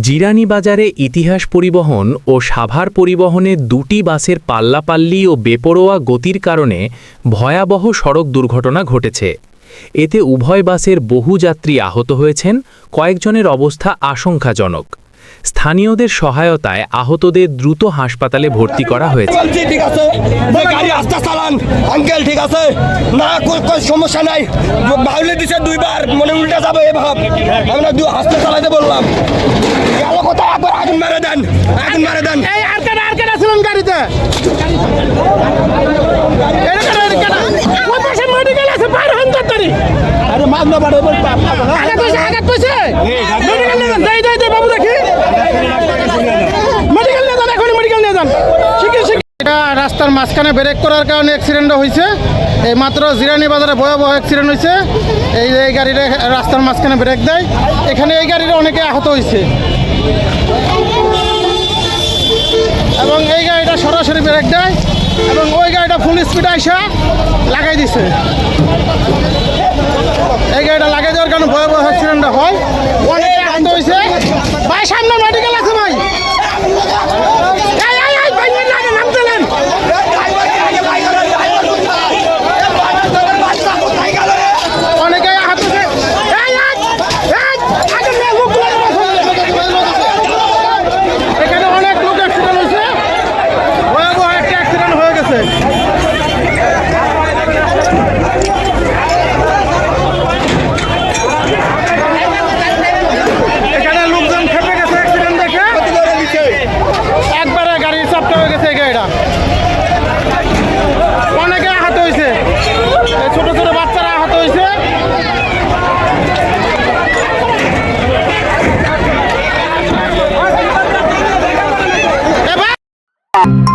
জিরানি বাজারে ইতিহাস পরিবহন ও সাভার পরিবহনের দুটি বাসের পাল্লাপাল্লি ও বেপরোয়া গতির কারণে ভয়াবহ সড়ক দুর্ঘটনা ঘটেছে। এতে উভয় বাসের বহু যাত্রী আহত হয়েছেন, কয়েকজনের অবস্থা আশঙ্কাজনক। স্থানীয়দের সহায়তায় আহতদের দ্রুত হাসপাতালে ভর্তি করা হয়েছে। সমস্যা নাই। দুইবার, মনে উল্টা যাবে বললাম। আগুন মেরে দেন। এই আর কেন আর কেন ছিলেন গাড়িতে? আঘাত হয়েছে, আঘাত হয়েছে? বাবু দেখি। নিয়ে যান, এখনই নিয়ে যান। এটা রাস্তার মাঝখানে ব্রেক করার কারণে অ্যাক্সিডেন্টটা হয়েছে এই মাত্র জিরানি বাজারে ভয়াবহ অ্যাক্সিডেন্ট হয়েছে এই এই গাড়িটা রাস্তার মাঝখানে ব্রেক দেয়। এখানে এই গাড়িটা অনেকে আহত হয়েছে এবং এই গাড়িটা সরাসরি ব্রেক দেয় এবং ওই গাড়িটা ফুল স্পিডে আসা লাগাই দিছে। ঝাপটা গেছে এই গাড়িটা অনেকে আহত হয়েছে ছোট ছোট বাচ্চারা আহত হয়েছে Bye.